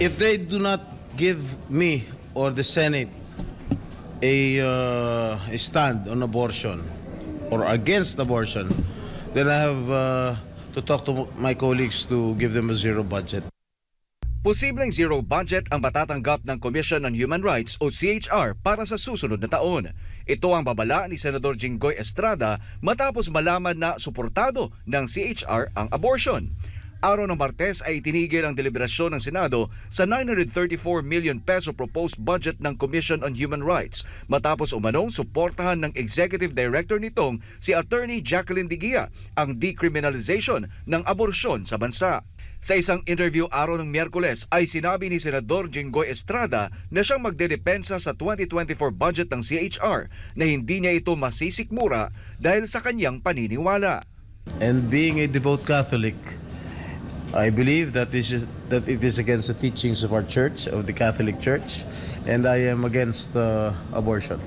If they do not give me or the Senate a, uh, a stand on abortion or against abortion, then I have uh, to talk to my colleagues to give them a zero budget. Posibleng zero budget ang matatanggap ng Commission on Human Rights o CHR para sa susunod na taon. Ito ang babala ni Senador Jinggoy Estrada matapos malaman na suportado ng CHR ang abortion. Araw ng Martes ay itinigil ang deliberasyon ng Senado sa 934 million peso proposed budget ng Commission on Human Rights matapos umanong suportahan ng Executive Director nitong si Attorney Jacqueline Digia ang decriminalization ng aborsyon sa bansa. Sa isang interview araw ng Miyerkules ay sinabi ni Senador Jinggoy Estrada na siyang magdedepensa sa 2024 budget ng CHR na hindi niya ito masisikmura dahil sa kanyang paniniwala. And being a devout Catholic, I believe that this is that it is against the teachings of our church, of the Catholic Church, and I am against uh, abortion.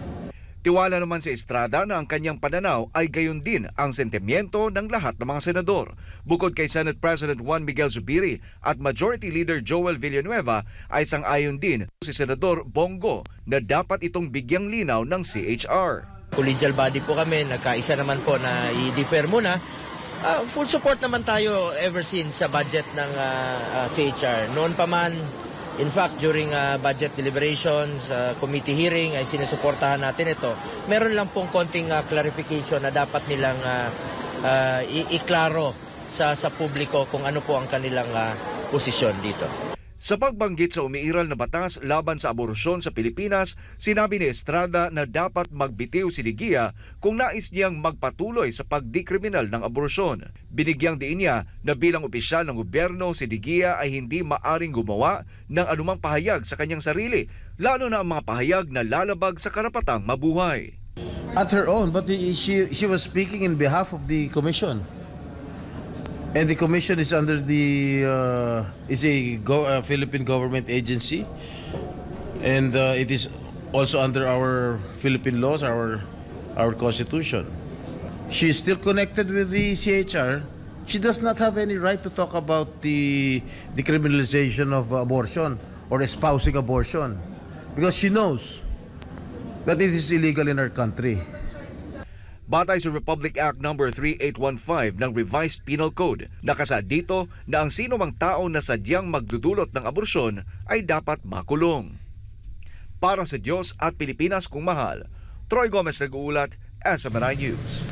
Tiwala naman si Estrada na ang kanyang pananaw ay gayon din ang sentimiento ng lahat ng mga senador. Bukod kay Senate President Juan Miguel Zubiri at Majority Leader Joel Villanueva ay sang-ayon din si Senador Bongo na dapat itong bigyang linaw ng CHR. collegial body po kami, nagkaisa naman po na i-defer muna. Ah, full support naman tayo ever since sa budget ng ah, ah, CHR. Noon pa man, in fact, during ah, budget deliberation, sa committee hearing, ay sinusuportahan natin ito. Meron lang pong konting ah, clarification na dapat nilang ah, i- iklaro sa, sa publiko kung ano po ang kanilang ah, posisyon dito. Sa pagbanggit sa umiiral na batas laban sa aborusyon sa Pilipinas, sinabi ni Estrada na dapat magbitiw si Digia kung nais niyang magpatuloy sa pagdikriminal ng aborusyon. Binigyang diin niya na bilang opisyal ng gobyerno si Digia ay hindi maaring gumawa ng anumang pahayag sa kanyang sarili, lalo na ang mga pahayag na lalabag sa karapatang mabuhay. At her own, but she she was speaking in behalf of the commission. And the commission is under the uh, is a go, uh, Philippine government agency, and uh, it is also under our Philippine laws, our our constitution. She is still connected with the CHR. She does not have any right to talk about the decriminalization of abortion or espousing abortion, because she knows that it is illegal in our country. Batay sa Republic Act No. 3815 ng Revised Penal Code, nakasaad dito na ang sino mang tao na sadyang magdudulot ng aborasyon ay dapat makulong. Para sa Diyos at Pilipinas kung mahal, Troy Gomez nag-uulat, SMNI News.